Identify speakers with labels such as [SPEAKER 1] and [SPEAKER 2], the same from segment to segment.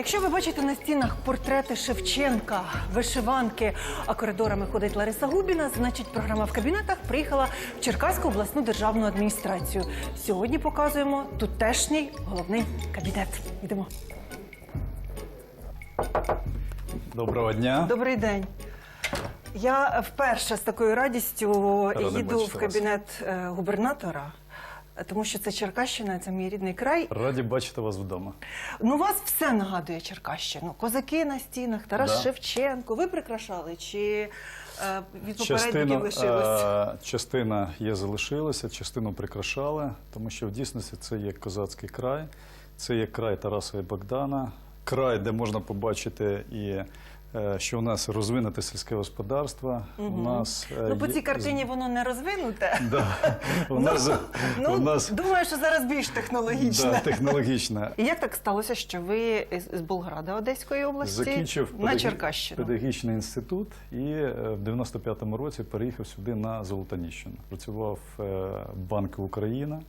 [SPEAKER 1] Якщо ви бачите на стінах портрети Шевченка, вишиванки, а коридорами ходить Лариса Губіна, значить програма в кабінетах приїхала в Черкаську обласну державну адміністрацію. Сьогодні показуємо тутешній головний кабінет. Йдемо.
[SPEAKER 2] Доброго дня.
[SPEAKER 1] Добрий день. Я вперше з такою радістю
[SPEAKER 2] Радий
[SPEAKER 1] їду
[SPEAKER 2] бачити
[SPEAKER 1] в
[SPEAKER 2] вас.
[SPEAKER 1] кабінет е, губернатора, тому що це Черкащина, це мій рідний край.
[SPEAKER 2] Раді бачити вас вдома.
[SPEAKER 1] Ну, вас все нагадує Черкащину. Козаки на стінах, Тарас
[SPEAKER 2] Да.
[SPEAKER 1] Шевченко. Ви прикрашали чи е, від попередників лишилось?
[SPEAKER 2] е, частина є залишилася, частину прикрашали, тому що в дійсності це є козацький край, це є край Тараса і Богдана, край, де можна побачити і що у нас розвинуте сільське господарство. У нас, е,
[SPEAKER 1] Ну, по цій картині воно не розвинуте.
[SPEAKER 2] Да. У нас,
[SPEAKER 1] Ну,
[SPEAKER 2] у нас
[SPEAKER 1] думаю, що зараз більш технологічне.
[SPEAKER 2] да, технологічна.
[SPEAKER 1] І як так сталося, що ви з Болграда Одеської області
[SPEAKER 2] Закінчив
[SPEAKER 1] на Черкащину?
[SPEAKER 2] педагогічний інститут і е, в 95-му році переїхав сюди на Золотоніщину. Працював е, в Банку Україна,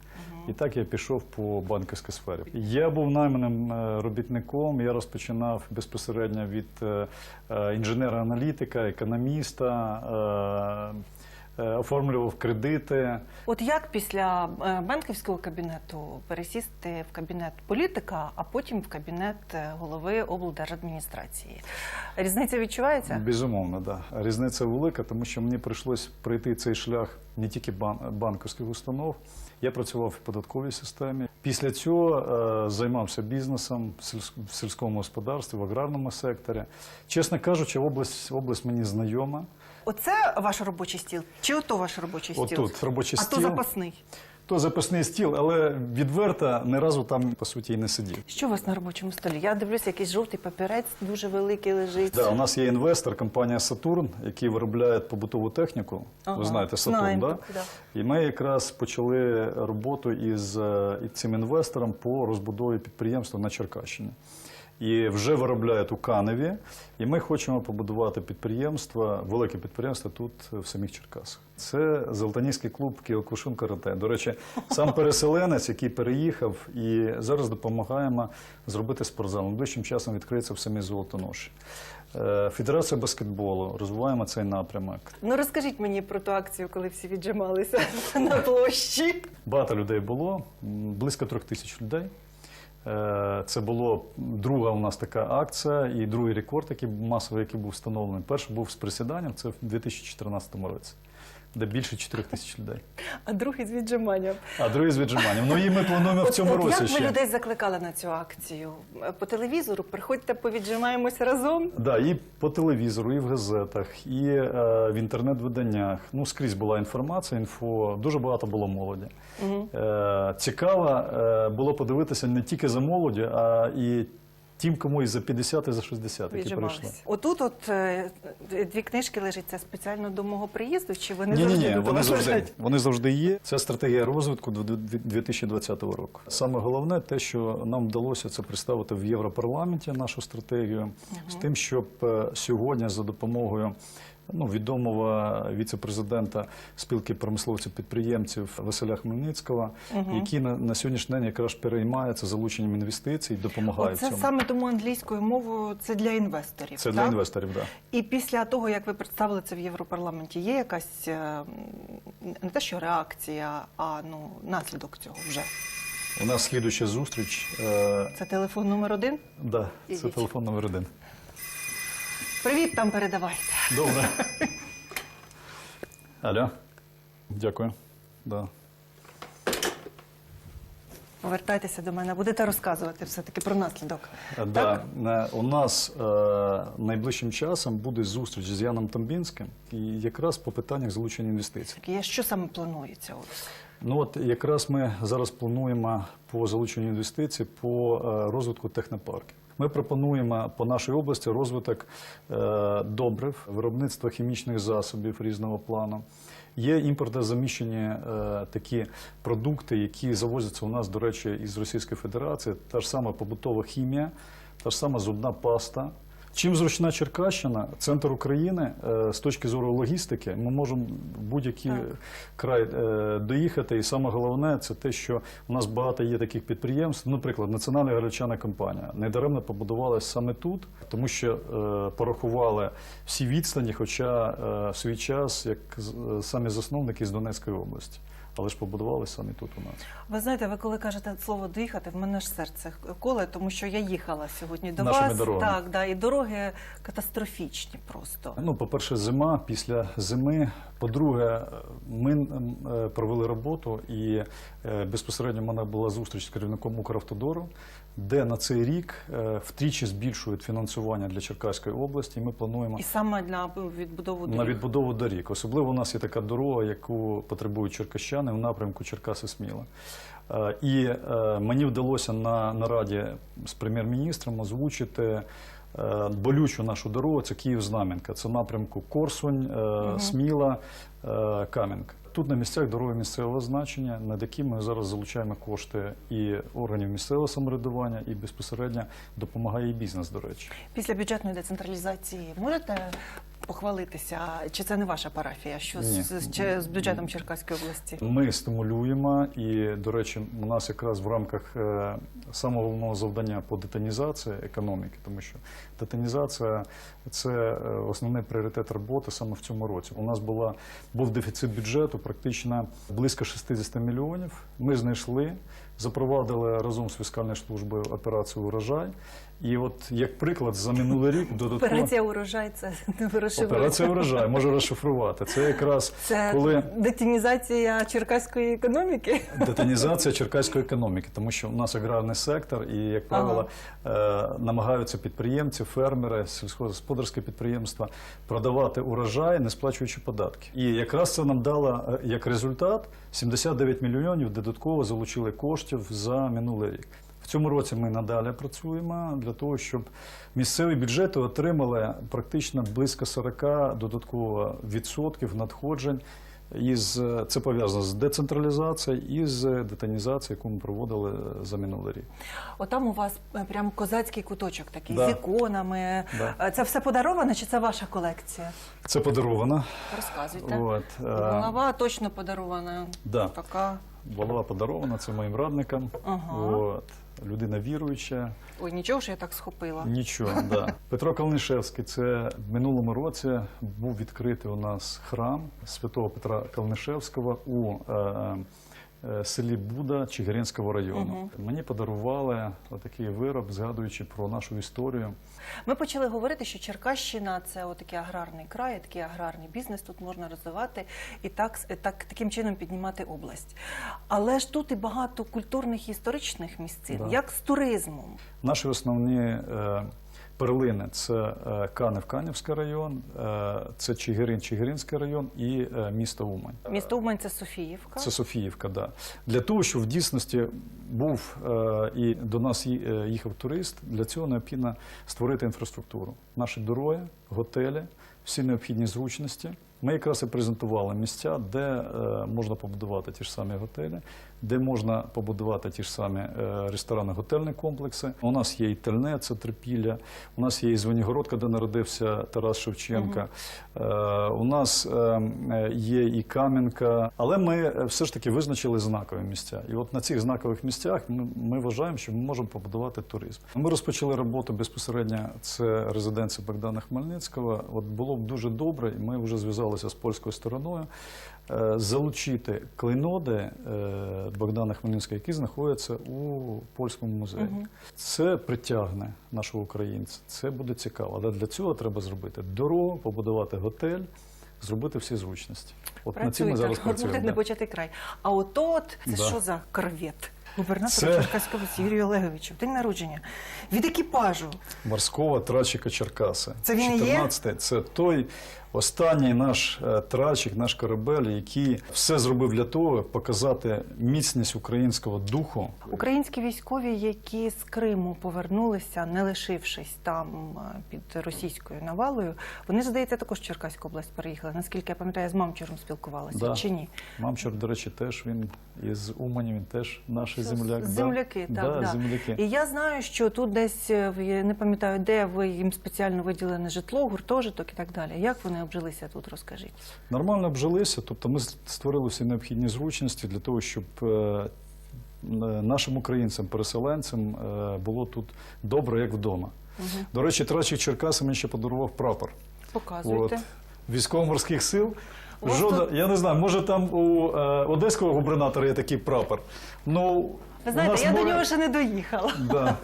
[SPEAKER 2] і так я пішов по банківській сфері. Я був найманим е, робітником. Я розпочинав безпосередньо від е, е, інженера-аналітика, економіста. Е, Оформлював кредити.
[SPEAKER 1] От як після е, банківського кабінету пересісти в кабінет політика, а потім в кабінет е, голови облдержадміністрації? Різниця відчувається?
[SPEAKER 2] Безумовно, да. Різниця велика, тому що мені прийшлось пройти цей шлях не тільки бан- банківських установ. Я працював в податковій системі. Після цього е, займався бізнесом в сільсь- в сільському господарстві, в аграрному секторі. Чесно кажучи, область, область мені знайома.
[SPEAKER 1] Оце ваш робочий стіл? Чи ото ваш робочий стіл?
[SPEAKER 2] Отут робочий
[SPEAKER 1] а
[SPEAKER 2] стіл.
[SPEAKER 1] то запасний.
[SPEAKER 2] То запасний стіл, але відверто ні разу там по суті і не сидів.
[SPEAKER 1] Що у вас на робочому столі? Я дивлюся, якийсь жовтий папірець дуже великий лежить.
[SPEAKER 2] Да, у нас є інвестор, компанія Сатурн, який виробляє побутову техніку.
[SPEAKER 1] Ага,
[SPEAKER 2] Ви знаєте, Сатурн, да?
[SPEAKER 1] да.
[SPEAKER 2] І ми якраз почали роботу із е, із цим інвестором по розбудові підприємства на Черкащині. І вже виробляють у Каневі, і ми хочемо побудувати підприємство, велике підприємство тут, в самих Черкасах. Це Золотанівський клуб Кіокушун Карате. До речі, сам переселенець, який переїхав, і зараз допомагаємо зробити спортзал. Найближчим часом відкриється в самій Золотоноші. Е, Федерація баскетболу, розвиваємо цей напрямок.
[SPEAKER 1] Ну розкажіть мені про ту акцію, коли всі віджималися на площі.
[SPEAKER 2] Багато людей було, близько трьох тисяч людей. Е, Це була друга у нас така акція і другий рекорд, який масовий, який був встановлений. Перший був з присіданням, це в 2014 році, де більше 4 тисяч людей.
[SPEAKER 1] А другий з віджиманням.
[SPEAKER 2] А другий з віджиманням. Ну і ми плануємо в цьому
[SPEAKER 1] от
[SPEAKER 2] році
[SPEAKER 1] як
[SPEAKER 2] ще.
[SPEAKER 1] людей закликали на цю акцію? По телевізору приходьте, повіджимаємося разом.
[SPEAKER 2] Да, і по телевізору, і в газетах, і е, в інтернет-виданнях. Ну, скрізь була інформація, інфо. Дуже багато було молоді. Е, цікаво е, було подивитися не тільки за молоді, а і тим, кому і за 50, і за 60, які прийшли.
[SPEAKER 1] Отут, от е, дві книжки лежать. Це спеціально до мого приїзду. Чи вони
[SPEAKER 2] Ні, ні,
[SPEAKER 1] завжди
[SPEAKER 2] ні,
[SPEAKER 1] тут
[SPEAKER 2] вони
[SPEAKER 1] вас
[SPEAKER 2] завжди,
[SPEAKER 1] лежать?
[SPEAKER 2] вони завжди є. Це стратегія розвитку до 2020 року. Саме головне те, що нам вдалося це представити в Європарламенті нашу стратегію, з тим, щоб е, сьогодні за допомогою. Ну, відомого віце-президента спілки промисловців підприємців Василя Хмельницького, який на, на сьогоднішній день якраз переймається залученням інвестицій, допомагає
[SPEAKER 1] Оце
[SPEAKER 2] цьому.
[SPEAKER 1] саме тому англійською мовою це для інвесторів.
[SPEAKER 2] Це
[SPEAKER 1] так?
[SPEAKER 2] для інвесторів, так. Да.
[SPEAKER 1] І після того, як ви представили це в Європарламенті, є якась е, не те, що реакція, а ну наслідок цього вже.
[SPEAKER 2] У нас слідуюча зустріч. Е,
[SPEAKER 1] Це телефон номер один.
[SPEAKER 2] да, це телефон номер один.
[SPEAKER 1] Привіт там передавайте.
[SPEAKER 2] Добре. Алло. Дякую. Да.
[SPEAKER 1] Повертайтеся до мене, будете розказувати все-таки про наслідок.
[SPEAKER 2] Е, Да. Е, У нас е, найближчим часом буде зустріч з Яном Тамбінським і якраз по питаннях залучення інвестицій.
[SPEAKER 1] Я що саме планується? От?
[SPEAKER 2] Ну от якраз ми зараз плануємо по залученню інвестицій по е, розвитку технопарків. Ми пропонуємо по нашій області розвиток е, добрив, виробництва хімічних засобів різного плану. Є імпортозаміщені е, такі продукти, які завозяться у нас, до речі, із Російської Федерації. Та ж сама побутова хімія, та ж сама зубна паста. Чим зручна Черкащина, центр України е, з точки зору логістики, ми можемо в будь-який край е, доїхати. І саме головне це те, що у нас багато є таких підприємств. Наприклад, Національна гречана компанія недаремно побудувалась саме тут, тому що е, порахували всі відстані, хоча в свій час, як самі засновники з Донецької області. Але ж побудувалися самі тут у нас.
[SPEAKER 1] Ви знаєте, ви коли кажете слово доїхати, в мене ж серце коле, тому що я їхала сьогодні до
[SPEAKER 2] Нашими
[SPEAKER 1] вас.
[SPEAKER 2] дорогами.
[SPEAKER 1] Так, да, і дороги катастрофічні просто.
[SPEAKER 2] Ну, по-перше, зима після зими. По-друге, ми е, провели роботу, і е, безпосередньо в мене була зустріч з керівником Укравтодору, де на цей рік е, втричі збільшують фінансування для Черкаської області. І ми плануємо
[SPEAKER 1] І саме для відбудови
[SPEAKER 2] на відбудову доріг. Особливо у нас є така дорога, яку потребують черкащани в напрямку Черкаси-Сміла. Е, І е, мені вдалося на нараді з прем'єр-міністром озвучити е, болючу нашу дорогу. Це Київ-Знам'янка. Це напрямку Корсунь, Сміла, Кам'янка. Тут на місцях дороги місцевого значення, над якими ми зараз залучаємо кошти і органів місцевого самоврядування, і безпосередньо допомагає і бізнес, до речі.
[SPEAKER 1] Після бюджетної децентралізації можете похвалитися, чи це не ваша парафія? Що з,
[SPEAKER 2] Ні.
[SPEAKER 1] з, чи з бюджетом Черкаської області?
[SPEAKER 2] Ми стимулюємо, і, до речі, у нас якраз в рамках е, самого головного завдання по детонізації економіки, тому що детонізація це е, основний пріоритет роботи саме в цьому році. У нас була був дефіцит бюджету практично близько 60 мільйонів. Ми знайшли, запровадили разом з фіскальною службою операцію урожай. І от як приклад за минулий рік додатково
[SPEAKER 1] Операція урожай це не вирішили.
[SPEAKER 2] операція урожай можу розшифрувати. Це якраз
[SPEAKER 1] Це
[SPEAKER 2] коли
[SPEAKER 1] детінізація черкаської економіки.
[SPEAKER 2] Детонізація черкаської економіки, тому що у нас аграрний сектор, і, як правило, е, намагаються підприємці, фермери, сільськогосподарські підприємства продавати урожай, не сплачуючи податки. І якраз це нам дало е, як результат 79 мільйонів додатково залучили коштів за минулий рік. Цьому році ми надалі працюємо для того, щоб місцеві бюджети отримали практично близько 40 додатково відсотків надходжень. Із це пов'язано з децентралізацією і з детонізацією, яку ми проводили за минулий рік.
[SPEAKER 1] Отам у вас е, прям козацький куточок такий
[SPEAKER 2] Да.
[SPEAKER 1] з іконами.
[SPEAKER 2] Да.
[SPEAKER 1] Е, Це все подаровано чи це ваша колекція?
[SPEAKER 2] Це подаровано.
[SPEAKER 1] Розказуйте.
[SPEAKER 2] От, е,
[SPEAKER 1] Голова точно подарована.
[SPEAKER 2] Да.
[SPEAKER 1] Така.
[SPEAKER 2] Голова подарована, це моїм радникам.
[SPEAKER 1] Ага.
[SPEAKER 2] От, людина віруюча.
[SPEAKER 1] Ой, нічого ж я так схопила.
[SPEAKER 2] Нічого, да. Петро Калнишевський, це в минулому році був відкритий у нас храм святого Петра Калнишевського у е, е, селі Буда Чигиринського району. Мені подарували отакий вироб, згадуючи про нашу історію.
[SPEAKER 1] Ми почали говорити, що Черкащина це отакий аграрний край, такий аграрний бізнес. Тут можна розвивати і так, так таким чином піднімати область. Але ж тут і багато культурних і історичних місцин,
[SPEAKER 2] Да.
[SPEAKER 1] як з туризмом.
[SPEAKER 2] Наші основні е, перлини це е, Канев, Канівський район, е, це Чигирин, Чигиринський район і е, місто Умань.
[SPEAKER 1] Місто Умань це Софіївка.
[SPEAKER 2] Це Софіївка, да. Для того, щоб в дійсності був і до нас їхав турист, для цього необхідно створити інфраструктуру. Наші дороги, готелі, всі необхідні зручності. Ми якраз і презентували місця, де можна побудувати ті ж самі готелі, де можна побудувати ті ж самі е, ресторани, готельні комплекси. У нас є і Тельне, це Трипілля, у нас є і Звенігородка, де народився Тарас Шевченка. Е, у нас е, є і Кам'янка, але ми все ж таки визначили знакові місця. І от на цих знакових місцях ми, ми вважаємо, що ми можемо побудувати туризм. Ми розпочали роботу безпосередньо. Це резиденція Богдана Хмельницького. От було б дуже добре, і ми вже зв'язалися з польською стороною. Е, Залучити клейноди е, Богдана Хмельницького, які знаходяться у польському музеї. Це притягне нашого українця. Це буде цікаво. Але для цього треба зробити дорогу, побудувати готель, зробити всі зручності. От над цим ми зараз
[SPEAKER 1] Працюйте,
[SPEAKER 2] працюємо.
[SPEAKER 1] не
[SPEAKER 2] да.
[SPEAKER 1] початий край. А от це
[SPEAKER 2] Да.
[SPEAKER 1] що за корвет? Губернатора
[SPEAKER 2] Це-
[SPEAKER 1] Черкаського Юрію Олеговичу, день народження. Від екіпажу.
[SPEAKER 2] Морського трачика Черкаси.
[SPEAKER 1] Це він і є?
[SPEAKER 2] 14 Це той Останній наш е, тральщик, наш корабель, який все зробив для того, показати міцність українського духу.
[SPEAKER 1] Українські військові, які з Криму повернулися, не лишившись там е, під російською навалою, вони здається також в Черкаську область переїхали. Наскільки я пам'ятаю, з мамчуром спілкувалася
[SPEAKER 2] Да.
[SPEAKER 1] чи ні?
[SPEAKER 2] Мамчур, до речі, теж він із Умані, він теж наш земляк. да.
[SPEAKER 1] Земляки, так,
[SPEAKER 2] да,
[SPEAKER 1] да.
[SPEAKER 2] земляки.
[SPEAKER 1] І я знаю, що тут десь е, не пам'ятаю, де ви їм спеціально виділене житло, гуртожиток і так далі. Як вони обжилися тут? Розкажіть.
[SPEAKER 2] Нормально обжилися, тобто ми створили всі необхідні зручності для того, щоб е, е, нашим українцям, переселенцям е, було тут добре, як вдома.
[SPEAKER 1] Угу.
[SPEAKER 2] До речі, трачик Черкаси мені ще подарував прапор.
[SPEAKER 1] Показуйте.
[SPEAKER 2] Військово-морських сил. Жодна, я не знаю, може там у е, одеського губернатора є такий прапор. Ну,
[SPEAKER 1] Ви знаєте, я до нього ще не доїхала.
[SPEAKER 2] Да.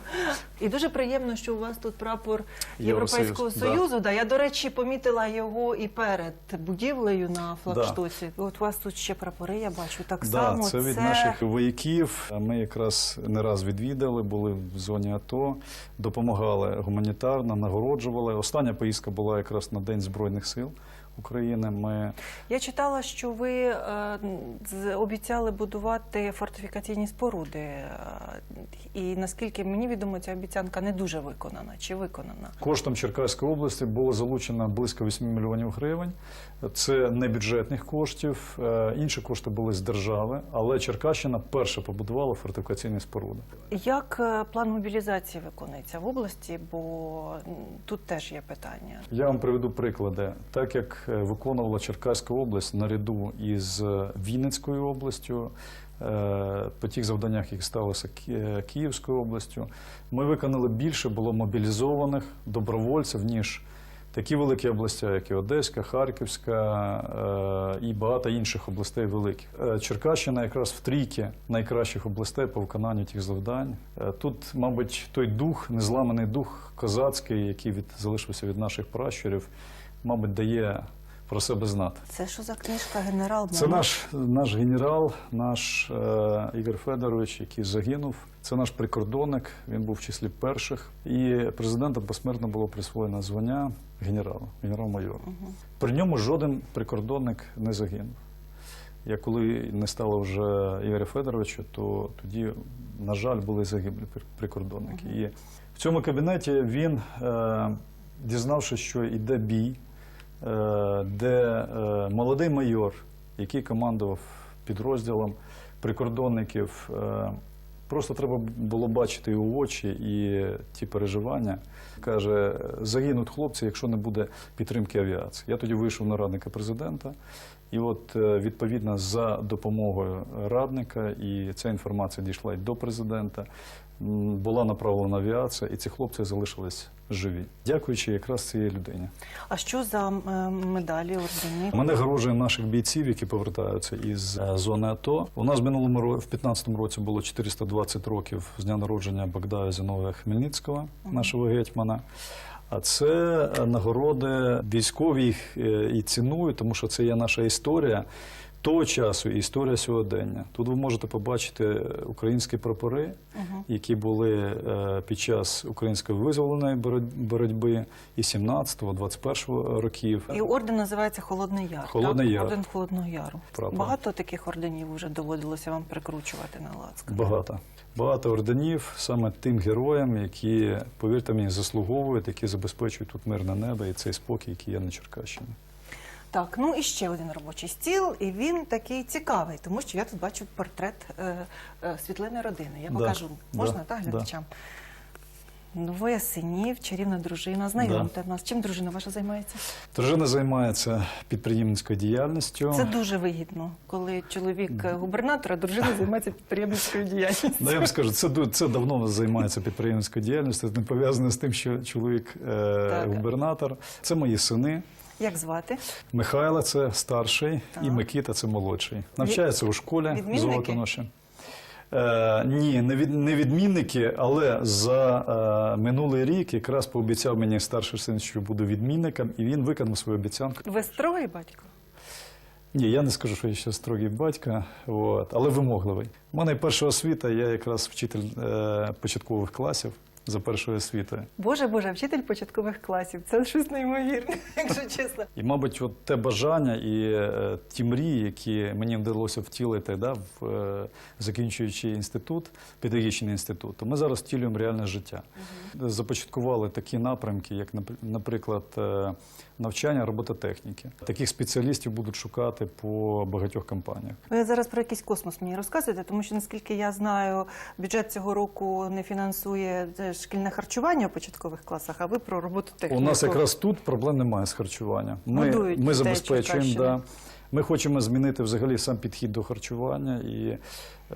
[SPEAKER 1] І дуже приємно, що у вас тут прапор Європейського
[SPEAKER 2] Євросоюз.
[SPEAKER 1] Союзу. Да. Я, до речі, помітила його і перед будівлею на флагштоці. От у вас тут ще прапори, я бачу. Так
[SPEAKER 2] Да,
[SPEAKER 1] само
[SPEAKER 2] це від наших вояків. Ми якраз не раз відвідали, були в зоні АТО, допомагали гуманітарно, нагороджували. Остання поїздка була якраз на День Збройних сил України. Ми
[SPEAKER 1] Я читала, що ви е, обіцяли будувати фортифікаційні споруди. Е, і наскільки мені відомо, ця обіцянка не дуже виконана. Чи виконана?
[SPEAKER 2] коштом Черкаської області було залучено близько 8 мільйонів гривень. Це не бюджетних коштів. Е, Інші кошти були з держави, але Черкащина перша побудувала фортифікаційні споруди.
[SPEAKER 1] Як план мобілізації виконується в області? Бо тут теж є питання.
[SPEAKER 2] Я вам приведу приклади. Так як е, виконувала Черкаська область наряду із е, Вінницькою областю, е, по тих завданнях, які сталося Київською областю, ми виконали більше було мобілізованих добровольців, ніж такі великі області, як і Одеська, Харківська і багато інших областей великих. Черкащина якраз в трійки найкращих областей по виконанню тих завдань. Тут, мабуть, той дух, незламаний дух козацький, який від, залишився від наших пращурів, мабуть, дає про себе знати.
[SPEAKER 1] Це що за книжка генерал?
[SPEAKER 2] Це наш, наш генерал, наш е, Ігор Федорович, який загинув. Це наш прикордонник, він був в числі перших. І президентом посмертно було присвоєно звання генерала, генерал-майора. При ньому жоден прикордонник не загинув. Я коли не стало вже Ігоря Федоровича, то тоді, на жаль, були загиблі при- прикордонники. І в цьому кабінеті він, е, дізнавшись, що йде бій, де е, молодий майор, який командував підрозділом прикордонників, е, просто треба було бачити його очі і ті переживання. Каже, загинуть хлопці, якщо не буде підтримки авіації. Я тоді вийшов на радника президента, і от е, відповідно за допомогою радника, і ця інформація дійшла й до президента. Була направлена авіація, і ці хлопці залишились живі, дякуючи якраз цій людині.
[SPEAKER 1] А що за е, медалі ордени?
[SPEAKER 2] Мене грожує наших бійців, які повертаються із е, зони АТО. У нас в минулому ро- в 15-му році було 420 років з дня народження Богдая Зіновія Хмельницького, нашого гетьмана. А це е, нагороди військові їх і цінують, тому що це є наша історія того часу і історія сьогодення. Тут ви можете побачити українські прапори, які були е, під час української визволеної бороть- боротьби і 17-го, 21-го років.
[SPEAKER 1] І орден називається Холодний Яр.
[SPEAKER 2] Холодний
[SPEAKER 1] так?
[SPEAKER 2] Яр.
[SPEAKER 1] Орден Холодного Яру.
[SPEAKER 2] Правда.
[SPEAKER 1] Багато таких орденів вже доводилося вам прикручувати на лацкан.
[SPEAKER 2] Багато. Багато орденів саме тим героям, які, повірте мені, заслуговують, які забезпечують тут мирне небо і цей спокій, який є на Черкащині.
[SPEAKER 1] Так, ну і ще один робочий стіл, і він такий цікавий, тому що я тут бачу портрет е, е, світлини родини. Я
[SPEAKER 2] Да,
[SPEAKER 1] покажу.
[SPEAKER 2] да,
[SPEAKER 1] Можна, так,
[SPEAKER 2] да.
[SPEAKER 1] глядачам? Двоє синів, чарівна дружина. Знайомте нас. Чим дружина ваша займається?
[SPEAKER 2] Дружина займається підприємницькою діяльністю.
[SPEAKER 1] Це дуже вигідно, коли чоловік е, губернатора, дружина займається підприємницькою діяльністю.
[SPEAKER 2] Ну, я вам скажу, це, це давно займається підприємницькою діяльністю, це не пов'язане з тим, що чоловік е, губернатор. Це мої сини.
[SPEAKER 1] Як звати?
[SPEAKER 2] Михайло це старший,
[SPEAKER 1] Так.
[SPEAKER 2] і Микита це молодший. Навчається у школі? Золотоноші. Е, ні, не, від, не відмінники, але за е, минулий рік якраз пообіцяв мені старший син, що буду відмінником, і він виконав свою обіцянку.
[SPEAKER 1] Ви строгий батько?
[SPEAKER 2] Ні, я не скажу, що я ще строгий батько, от, але вимогливий. У мене перша освіта, я якраз вчитель е, початкових класів. За першою освітою.
[SPEAKER 1] Боже, Боже, вчитель початкових класів. Це щось неймовірне, якщо чесно.
[SPEAKER 2] І, мабуть, от те бажання і е, ті мрії, які мені вдалося втілити, да, в, е, закінчуючи інститут, педагогічний інститут, то ми зараз втілюємо реальне життя. Започаткували такі напрямки, як, напр- наприклад, е, навчання робототехніки. Таких спеціалістів будуть шукати по багатьох компаніях.
[SPEAKER 1] Ви зараз про якийсь космос мені розказуєте, тому що наскільки я знаю, бюджет цього року не фінансує шкільне харчування у початкових класах, а ви про роботу техніку.
[SPEAKER 2] У нас якраз тут проблем немає з харчування. Ми,
[SPEAKER 1] Годують
[SPEAKER 2] ми
[SPEAKER 1] дітей
[SPEAKER 2] забезпечуємо. Да. Ми хочемо змінити взагалі сам підхід до харчування. І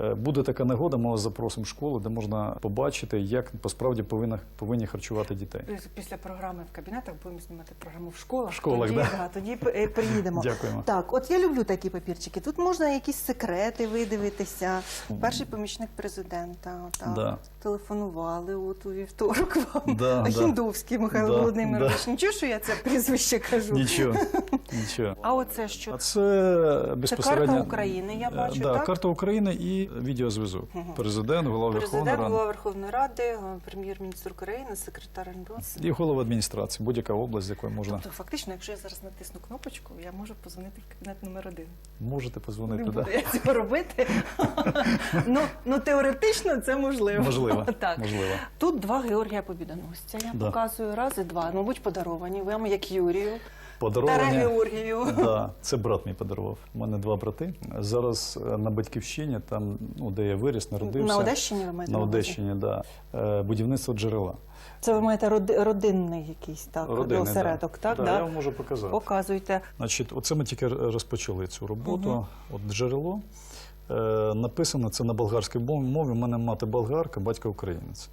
[SPEAKER 2] е, буде така нагода, ми вас запросимо в школу, де можна побачити, як посправді повинна, повинні харчувати дітей.
[SPEAKER 1] Після програми в кабінетах будемо знімати програму в школах.
[SPEAKER 2] В школах,
[SPEAKER 1] тоді,
[SPEAKER 2] да.
[SPEAKER 1] тоді е, приїдемо.
[SPEAKER 2] Дякуємо.
[SPEAKER 1] Так, от я люблю такі папірчики. Тут можна якісь секрети видивитися. Перший помічник президента. Так,
[SPEAKER 2] Да.
[SPEAKER 1] Телефонували от у вівторок вам.
[SPEAKER 2] Да, да.
[SPEAKER 1] Ахіндовський Михайло
[SPEAKER 2] Да,
[SPEAKER 1] Володимирович. Нічого, що я це прізвище кажу.
[SPEAKER 2] Нічого, нічого.
[SPEAKER 1] А оце що?
[SPEAKER 2] А це безпосередньо
[SPEAKER 1] карта України, я
[SPEAKER 2] Е,
[SPEAKER 1] бачу,
[SPEAKER 2] да,
[SPEAKER 1] так?
[SPEAKER 2] карта України і відеозв'язок. Президент, голова Верховної Ради
[SPEAKER 1] голова Верховної Ради, прем'єр-міністр України, секретар НБО.
[SPEAKER 2] і голова адміністрації, будь-яка область, з якої можна
[SPEAKER 1] Тобто, фактично, якщо я зараз натисну кнопочку, я можу позвонити в кабінет номер один.
[SPEAKER 2] можете
[SPEAKER 1] Не
[SPEAKER 2] позвонити.
[SPEAKER 1] буду
[SPEAKER 2] Да?
[SPEAKER 1] я цього робити. ну, ну теоретично це можливо.
[SPEAKER 2] Можливо,
[SPEAKER 1] так.
[SPEAKER 2] можливо.
[SPEAKER 1] Тут два Георгія Побідоносця. Я
[SPEAKER 2] Да.
[SPEAKER 1] показую раз і два. Мабуть, подаровані вам як Юрію.
[SPEAKER 2] Подаровані.
[SPEAKER 1] Георгію.
[SPEAKER 2] Да, це брат мій подарував. У мене два брати. Зараз е, на батьківщині, там, ну, де я виріс, народився.
[SPEAKER 1] На Одещині ви маєте
[SPEAKER 2] На? Одещині, да. Е, Будівництво джерела.
[SPEAKER 1] Це ви маєте родинний якийсь так
[SPEAKER 2] Родини,
[SPEAKER 1] осередок,
[SPEAKER 2] да.
[SPEAKER 1] так?
[SPEAKER 2] Да,
[SPEAKER 1] Да?
[SPEAKER 2] Я вам можу показати.
[SPEAKER 1] Показуйте.
[SPEAKER 2] Значить, оце ми тільки розпочали цю роботу. От джерело. Е, написано це на болгарській мові. У мене мати болгарка, батько українець.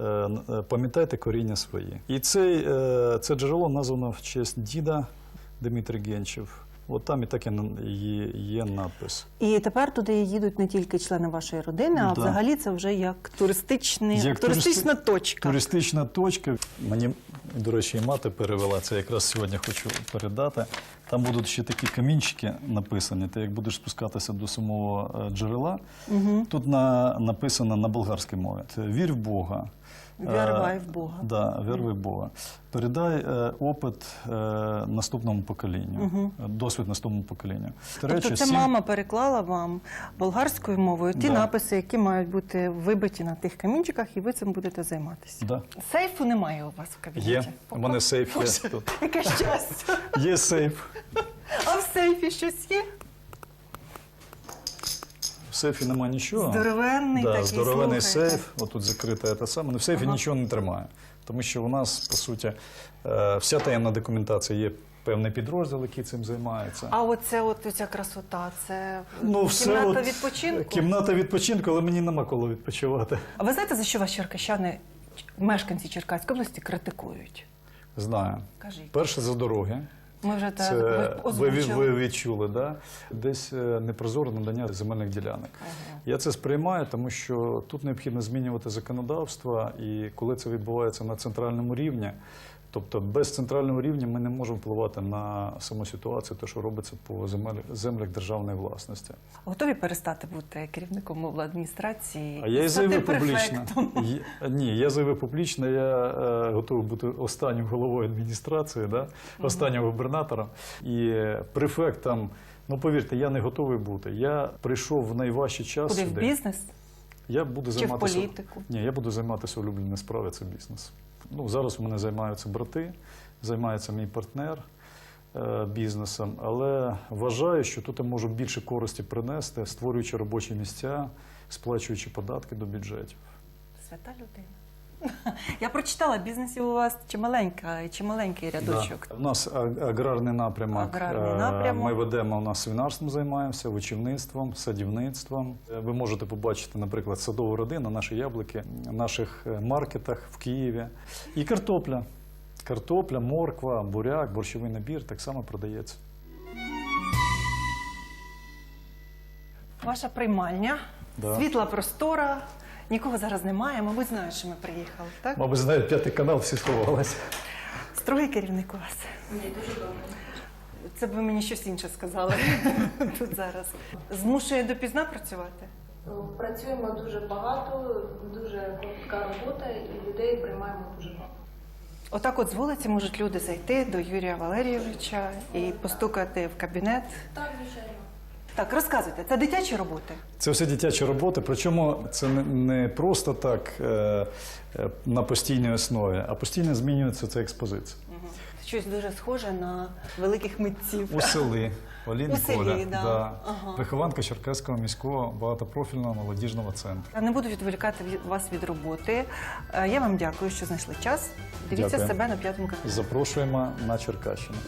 [SPEAKER 2] Е, е, пам'ятайте коріння свої. І цей, е, це джерело названо в честь діда Дмитрий Генчев. От там і так і є, є надпис.
[SPEAKER 1] І тепер туди їдуть не тільки члени вашої родини, а
[SPEAKER 2] Да.
[SPEAKER 1] взагалі це вже як туристичний,
[SPEAKER 2] Як
[SPEAKER 1] туристична
[SPEAKER 2] туристи-
[SPEAKER 1] точка.
[SPEAKER 2] Туристична точка. Мені, до речі, і мати перевела. Це якраз сьогодні хочу передати. Там будуть ще такі камінчики написані. Ти як будеш спускатися до самого е, джерела, тут на, написано на болгарській мові. Вір в Бога.
[SPEAKER 1] Вірвай
[SPEAKER 2] Е,
[SPEAKER 1] в Бога.
[SPEAKER 2] Да, вірвай в Бога. Передай е, опит е, наступному поколінню, е, досвід наступному поколінню.
[SPEAKER 1] Тобто це
[SPEAKER 2] сім-
[SPEAKER 1] мама переклала вам болгарською мовою ті
[SPEAKER 2] Да.
[SPEAKER 1] написи, які мають бути вибиті на тих камінчиках, і ви цим будете займатися.
[SPEAKER 2] Да.
[SPEAKER 1] Сейфу немає у вас в кабінеті.
[SPEAKER 2] Є. У мене сейф
[SPEAKER 1] Боже,
[SPEAKER 2] є тут.
[SPEAKER 1] Яке щастя.
[SPEAKER 2] Є сейф.
[SPEAKER 1] А в сейфі щось є?
[SPEAKER 2] В сейфі немає нічого.
[SPEAKER 1] Здоровенний
[SPEAKER 2] да,
[SPEAKER 1] такий,
[SPEAKER 2] здоровений
[SPEAKER 1] слухайте.
[SPEAKER 2] сейф, отут закрита те саме. Ну, в сейфі
[SPEAKER 1] Ага.
[SPEAKER 2] нічого не тримає. Тому що у нас, по суті, е, вся таємна документація є певний підрозділ, який цим займається.
[SPEAKER 1] А оце от ця красота, це
[SPEAKER 2] ну, все
[SPEAKER 1] кімната
[SPEAKER 2] от-
[SPEAKER 1] відпочинку.
[SPEAKER 2] Кімната відпочинку, але мені нема коли відпочивати.
[SPEAKER 1] А ви знаєте, за що вас черкащани, мешканці Черкаської області, критикують?
[SPEAKER 2] Знаю.
[SPEAKER 1] Кажіть.
[SPEAKER 2] Перше за дороги.
[SPEAKER 1] Ми вже
[SPEAKER 2] Це
[SPEAKER 1] так
[SPEAKER 2] ви, ви, ви відчули, да? десь е, непрозоре надання земельних ділянок. Я це сприймаю, тому що тут необхідно змінювати законодавство, і коли це відбувається на центральному рівні, тобто без центрального рівня ми не можемо впливати на саму ситуацію, те, що робиться по землях державної власності.
[SPEAKER 1] Готові перестати бути керівником обладміністрації?
[SPEAKER 2] А я і заявив публічно.
[SPEAKER 1] префектом?
[SPEAKER 2] Ні, я заявив публічно, я е, готовий бути останнім головою адміністрації, да? останнім губернатором. І префектом, ну повірте, я не готовий бути. Я прийшов в найважчий час
[SPEAKER 1] Куди в бізнес?
[SPEAKER 2] Я буду
[SPEAKER 1] Чи в
[SPEAKER 2] займатися
[SPEAKER 1] політику?
[SPEAKER 2] Ні, я буду займатися улюбленою справою, це бізнес. Ну, зараз в мене займаються брати, займається мій партнер е, бізнесом, але вважаю, що тут я можу більше користі принести, створюючи робочі місця, сплачуючи податки до бюджетів.
[SPEAKER 1] Свята людина. Я прочитала, бізнесів у вас чималенька, чималенький рядочок.
[SPEAKER 2] Да. У нас аграрний напрямок.
[SPEAKER 1] Аграрний
[SPEAKER 2] Е,
[SPEAKER 1] напрямок.
[SPEAKER 2] Ми ведемо у нас свинарством займаємося, вичівництвом, садівництвом. Е, Ви можете побачити, наприклад, садову родину, наші яблуки в наших е, маркетах в Києві. І картопля. Картопля, морква, буряк, борщовий набір так само продається.
[SPEAKER 1] Ваша приймальня,
[SPEAKER 2] Да.
[SPEAKER 1] світла простора. Нікого зараз немає, мабуть, знають, що ми приїхали, так?
[SPEAKER 2] Мабуть, знають, п'ятий канал всі сховалися.
[SPEAKER 1] Строгий керівник у вас. Ні, дуже добре. Це б ви мені щось інше сказали тут зараз. Змушує допізна працювати?
[SPEAKER 3] Працюємо дуже багато, дуже кропітка робота, і людей приймаємо дуже багато.
[SPEAKER 1] Отак, от з вулиці можуть люди зайти до Юрія Валерійовича і постукати в кабінет.
[SPEAKER 3] Так, звичайно.
[SPEAKER 1] Так, розказуйте, це дитячі роботи.
[SPEAKER 2] Це все дитячі роботи, причому це не- просто так е, е, на постійній основі, а постійно змінюється ця експозиція.
[SPEAKER 1] Щось дуже схоже на великих митців.
[SPEAKER 2] У селі Оліни
[SPEAKER 1] У селі, да. Ага.
[SPEAKER 2] вихованка Черкаського міського багатопрофільного молодіжного центру.
[SPEAKER 1] Я не буду відволікати від- вас від роботи. Е, Я вам дякую, що знайшли час. Дивіться
[SPEAKER 2] Дякую.
[SPEAKER 1] себе на п'ятому каналі.
[SPEAKER 2] Запрошуємо на Черкащину.